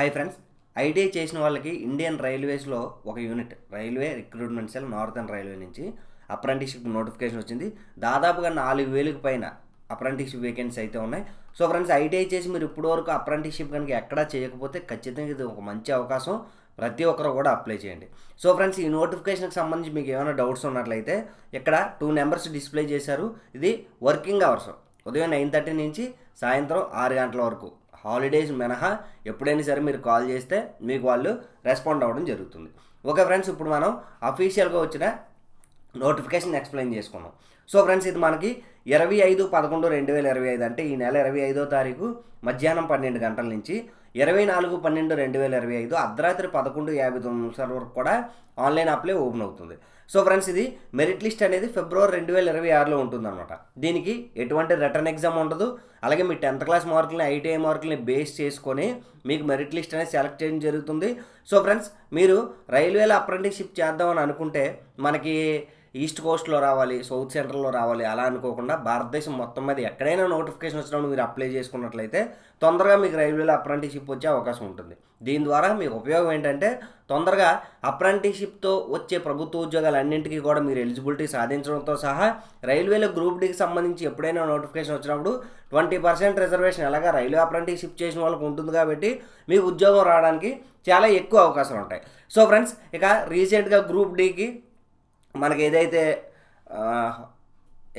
Hi friends ITI చేసిన వాళ్ళకి Indian రైల్వేస్లో ఒక unit railway recruitment cell northern railway నుంచి అప్రెంటిస్షిప్ నోటిఫికేషన్ వచ్చింది. దాదాపుగా నాలుగు వేలకు పైన అప్రెంటిస్షిప్ వేకెన్సీ అయితే ఉన్నాయి. సో ఫ్రెండ్స్ ఐటీఐ చేసి మీరు ఇప్పటివరకు అప్రెంటిస్షిప్ కనుక ఎక్కడా చేయకపోతే ఖచ్చితంగా ఇది ఒక మంచి అవకాశం. ప్రతి ఒక్కరు కూడా అప్లై చేయండి. సో ఫ్రెండ్స్ ఈ నోటిఫికేషన్కి సంబంధించి మీకు ఏమైనా డౌట్స్ ఉన్నట్లయితే ఇక్కడ టూ నెంబర్స్ డిస్ప్లే చేశారు. ఇది వర్కింగ్ అవర్స్ ఉదయం నైన్ థర్టీ నుంచి సాయంత్రం ఆరు గంటల వరకు. హాలిడేస్ మినహా ఎప్పుడైనా సరే మీరు కాల్ చేస్తే మీకు వాళ్ళు రెస్పాండ్ అవ్వడం జరుగుతుంది. ఓకే ఫ్రెండ్స్ ఇప్పుడు మనం అఫీషియల్గా వచ్చిన నోటిఫికేషన్ ఎక్స్ప్లెయిన్ చేసుకున్నాం సో ఫ్రెండ్స్ ఇది మనకి ఇరవై ఐదు పదకొండు రెండు వేల ఇరవై ఐదు అంటే ఈ నెల ఇరవై ఐదో తారీఖు మధ్యాహ్నం పన్నెండు గంటల నుంచి ఇరవై నాలుగు పన్నెండు రెండు వేల ఇరవై ఐదు అర్ధరాత్రి పదకొండు యాభై తొమ్మిది నిమిషాల వరకు కూడా ఆన్లైన్ అప్లై ఓపెన్ అవుతుంది. సో ఫ్రెండ్స్ ఇది మెరిట్ లిస్ట్ అనేది ఫిబ్రవరి రెండు వేల ఇరవై ఆరులో ఉంటుందన్నమాట. దీనికి ఎటువంటి రిటర్న్ ఎగ్జామ్ ఉండదు. అలాగే మీ టెన్త్ క్లాస్ మార్కులని ఐటీఐ మార్కులని బేస్ చేసుకొని మీకు మెరిట్ లిస్ట్ అనేది సెలెక్ట్ చేయడం జరుగుతుంది. సో ఫ్రెండ్స్ మీరు రైల్వేలో అప్రెంటిస్షిప్ చేద్దామని అనుకుంటే మనకి ఈస్ట్ కోస్ట్లో రావాలి సౌత్ సెంట్రల్లో రావాలి అలా అనుకోకుండా భారతదేశం మొత్తం మీద ఎక్కడైనా నోటిఫికేషన్ వచ్చినప్పుడు మీరు అప్లై చేసుకున్నట్లయితే తొందరగా మీకు రైల్వేలో అప్రెంటిషిప్ వచ్చే అవకాశం ఉంటుంది. దీని ద్వారా మీకు ఉపయోగం ఏంటంటే తొందరగా అప్రెంటిషిప్తో వచ్చే ప్రభుత్వ ఉద్యోగాలు అన్నింటికీ కూడా మీరు ఎలిజిబిలిటీ సాధించడంతో సహా రైల్వేలో గ్రూప్ డీకి సంబంధించి ఎప్పుడైనా నోటిఫికేషన్ వచ్చినప్పుడు ట్వంటీ పర్సెంట్ రిజర్వేషన్ ఎలాగా రైల్వే అప్రెంటిషిప్ చేసిన వాళ్ళకి ఉంటుంది కాబట్టి మీకు ఉద్యోగం రావడానికి చాలా ఎక్కువ అవకాశాలు ఉంటాయి. సో ఫ్రెండ్స్ ఇక రీసెంట్గా గ్రూప్ డీకి మనకి ఏదైతే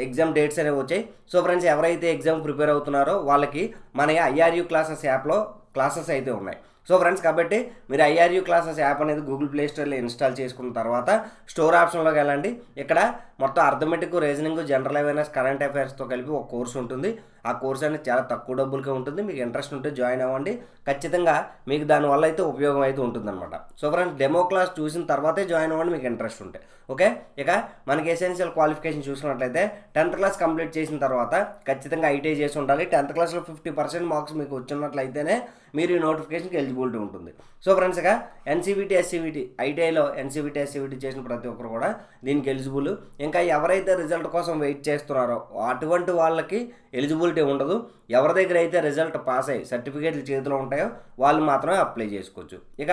ఎగ్జామ్ డేట్స్ అనేవి వచ్చాయి సో ఫ్రెండ్స్ ఎవరైతే ఎగ్జామ్ ప్రిపేర్ అవుతున్నారో వాళ్ళకి మన ఐఆర్యూ క్లాసెస్ యాప్లో క్లాసెస్ అయితే ఉన్నాయి. సో ఫ్రెండ్స్ కాబట్టి మీరు ఐఆర్యూ క్లాసెస్ యాప్ అనేది గూగుల్ ప్లే స్టోర్లో ఇన్స్టాల్ చేసుకున్న తర్వాత స్టోర్ ఆప్షన్లోకి వెళ్ళండి. ఇక్కడ మొత్తం arithmetic reasoning general awareness current అఫైర్స్తో కలిపి ఒక కోర్స్ ఉంటుంది. ఆ కోర్స్ అనేది చాలా తక్కువ డబ్బులకే ఉంటుంది. మీకు ఇంట్రెస్ట్ ఉంటే జాయిన్ అవ్వండి. ఖచ్చితంగా మీకు దానివల్ల అయితే ఉపయోగం అయితే ఉంటుందన్నమాట. సో ఫ్రెండ్స్ డెమో క్లాస్ చూసిన తర్వాతే జాయిన్ అవ్వండి మీకు ఇంట్రెస్ట్ ఉంటే. ఓకే? ఇక మనకి ఎసెన్షియల్ క్వాలిఫికేషన్ చూసినట్లయితే టెన్త్ క్లాస్ కంప్లీట్ చేసిన తర్వాత ఖచ్చితంగా ఐటీఐ చేసి ఉండాలి. టెన్త్ క్లాస్లో ఫిఫ్టీ పర్సెంట్ మార్క్స్ మీకు వచ్చినట్లయితేనే మీరు ఈ నోటిఫికేషన్కి ఎలిజిబిలిటీ ఉంటుంది. సో ఫ్రెండ్స్ ఇక ఎన్సీబీటీ ఎస్సీబీటీ ఐటీఐలో ఎన్సీబీటీ ఎస్సీబీటీ చేసిన ప్రతి ఒక్కరు కూడా దీనికి ఎలిజిబుల్. ఇంకా ఎవరైతే రిజల్ట్ కోసం వెయిట్ చేస్తున్నారో అటువంటి వాళ్ళకి ఎలిజిబిలిటీ ఉండదు. ఎవరి దగ్గర అయితే రిజల్ట్ పాస్ అయ్యి సర్టిఫికేట్లు చేతిలో ఉంటాయో వాళ్ళు మాత్రమే అప్లై చేసుకోవచ్చు. ఇక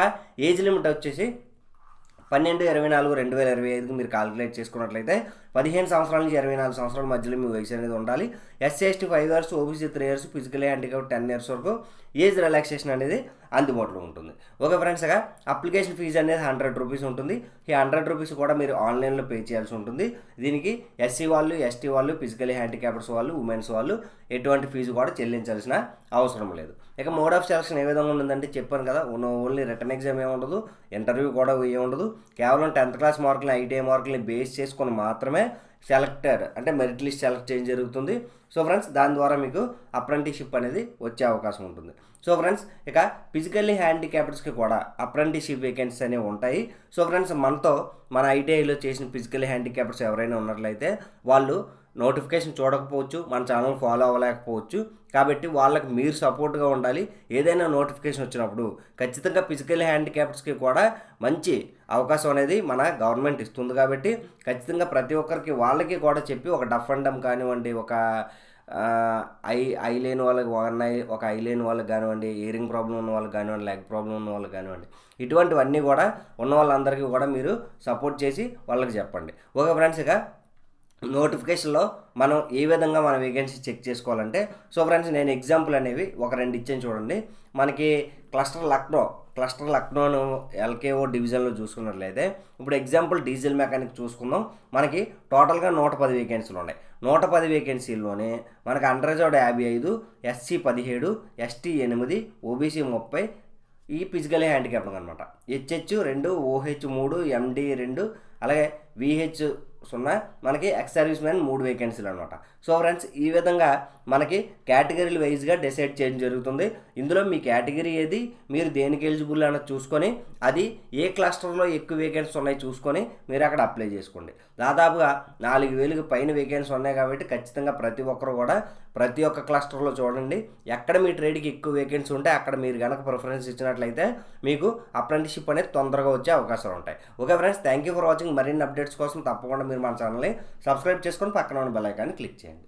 ఏజ్ లిమిట్ వచ్చేసి పన్నెండు ఇరవై నాలుగు రెండు వేల ఇరవై ఐదుకి మీరు కాలిక్యులేట్ చేసుకున్నట్లయితే పదిహేను సంవత్సరాల నుంచి ఇరవై నాలుగు సంవత్సరాల మధ్యలో మీ వయసు అనేది ఉండాలి. SC ST five years OBC three years physical handicap ten years వరకు ఏజ్ రిలాక్సేషన్ అనేది అందుబాటులో ఉంటుంది. ఓకే ఫ్రెండ్స్గా అప్లికేషన్ ఫీజు అనేది హండ్రెడ్ రూపీస్ ఉంటుంది. ఈ హండ్రెడ్ రూపీస్ కూడా మీరు ఆన్లైన్లో పే చేయాల్సి ఉంటుంది. దీనికి ఎస్సీ వాళ్ళు ఎస్టీ వాళ్ళు ఫిజికల్ హ్యాండిక్యాప్స్ వాళ్ళు ఉమెన్స్ వాళ్ళు ఎటువంటి ఫీజు కూడా చెల్లించాల్సిన అవసరం లేదు. ఇక మోడ్ ఆఫ్ సెలక్షన్ ఏ విధంగా ఉంటుందంటే చెప్పాను కదా ఓన్లీ రిటర్న్ ఎగ్జామ్ ఏమి ఉండదు ఇంటర్వ్యూ కూడా ఏమి ఉండదు కేవలం టెన్త్ క్లాస్ మార్కులు ఐటీఐ మార్కులని బేస్ చేసుకొని మాత్రమే సెలెక్టర్ అంటే మెరిట్ లిస్ట్ సెలెక్ట్ చేయడం జరుగుతుంది. సో ఫ్రెండ్స్ దాని ద్వారా మీకు అప్రెంటిషిప్ అనేది వచ్చే అవకాశం ఉంటుంది. సో ఫ్రెండ్స్ ఇక ఫిజికల్లీ హ్యాండిక్యాప్డ్స్కి కూడా అప్రెంటిషిప్ వేకెన్సీస్ అనేవి ఉంటాయి. సో ఫ్రెండ్స్ మనతో మన ఐటీఐలో చేసిన ఫిజికల్లీ హ్యాండిక్యాప్డ్స్ ఎవరైనా ఉన్నట్లయితే వాళ్ళు నోటిఫికేషన్ చూడకపోవచ్చు మన ఛానల్ ఫాలో అవ్వలేకపోవచ్చు. కాబట్టి వాళ్ళకి మీరు సపోర్ట్గా ఉండాలి. ఏదైనా నోటిఫికేషన్ వచ్చినప్పుడు ఖచ్చితంగా ఫిజికల్ హ్యాండిక్యాప్స్కి కూడా మంచి అవకాశం అనేది మన గవర్నమెంట్ ఇస్తుంది. కాబట్టి ఖచ్చితంగా ప్రతి ఒక్కరికి వాళ్ళకి కూడా చెప్పి ఒక డఫ్ అండం కానివ్వండి ఒక ఐ ఐ లేని వాళ్ళకి వన్ ఐ ఒక ఐ లేని వాళ్ళకి కానివ్వండి ఇయరింగ్ ప్రాబ్లం ఉన్న వాళ్ళకి కానివ్వండి లెగ్ ప్రాబ్లం ఉన్న వాళ్ళకి కానివ్వండి ఇటువంటివన్నీ కూడా ఉన్న వాళ్ళందరికీ కూడా మీరు సపోర్ట్ చేసి వాళ్ళకి చెప్పండి. ఓకే ఫ్రెండ్స్ ఇక నోటిఫికేషన్లో మనం ఏ విధంగా మన వేకెన్సీ చెక్ చేసుకోవాలంటే సో ఫ్రెండ్స్ నేను ఎగ్జాంపుల్ అనేవి ఒక రెండు ఇచ్చాను చూడండి. మనకి క్లస్టర్ లక్నో క్లస్టర్ లక్నోను ఎల్కేఓ డివిజన్లో చూసుకున్నట్లయితే ఇప్పుడు ఎగ్జాంపుల్ డీజిల్ మెకానిక్ చూసుకుందాం. మనకి టోటల్గా నూట పది వేకెన్సీలు ఉన్నాయి. నూట పది వేకెన్సీల్లోనే మనకి అండర్ యాభై ఐదు ఎస్సీ పదిహేడు ఎస్టీ ఎనిమిది ఓబీసీ ముప్పై ఈ ఫిజికల్ హ్యాండిక్యాప్ అనమాట. హెచ్హెచ్ రెండు ఓహెచ్ మూడు ఎండి రెండు అలాగే విహెచ్ సున్నా మనకి ఎక్స్ సర్వీస్ మ్యాన్ మూడు వేకెన్సీలు అనమాట సో ఫ్రెండ్స్ ఈ విధంగా మనకి కేటగిరీలు వైజ్గా డిసైడ్ చేయడం జరుగుతుంది. ఇందులో మీ కేటగిరీ ఏది మీరు దేనికి ఎలిజిబుల్ అన్నది చూసుకొని అది ఏ క్లస్టర్లో ఎక్కువ వేకెన్సీ ఉన్నాయి చూసుకొని మీరు అక్కడ అప్లై చేసుకోండి. దాదాపుగా నాలుగు వేలకు పైన వేకెన్సీ ఉన్నాయి కాబట్టి ఖచ్చితంగా ప్రతి ఒక్కరు కూడా ప్రతి ఒక్క క్లస్టర్లో చూడండి. ఎక్కడ మీ ట్రేడ్కి ఎక్కువ వేకెన్సీ ఉంటే అక్కడ మీరు కనుక ప్రిఫరెన్స్ ఇచ్చినట్లయితే మీకు అప్రెంటిషిప్ అనేది తొందరగా వచ్చే అవకాశాలు ఉంటాయి. Okay friends thank you for watching మరిన్ని అప్డేట్స్ కోసం తప్పకుండా మీరు మన ఛానల్ని సబ్స్క్రైబ్ చేసుకొని పక్కన ఉన్న బెల్ ఐకాన్ని క్లిక్ చేయండి.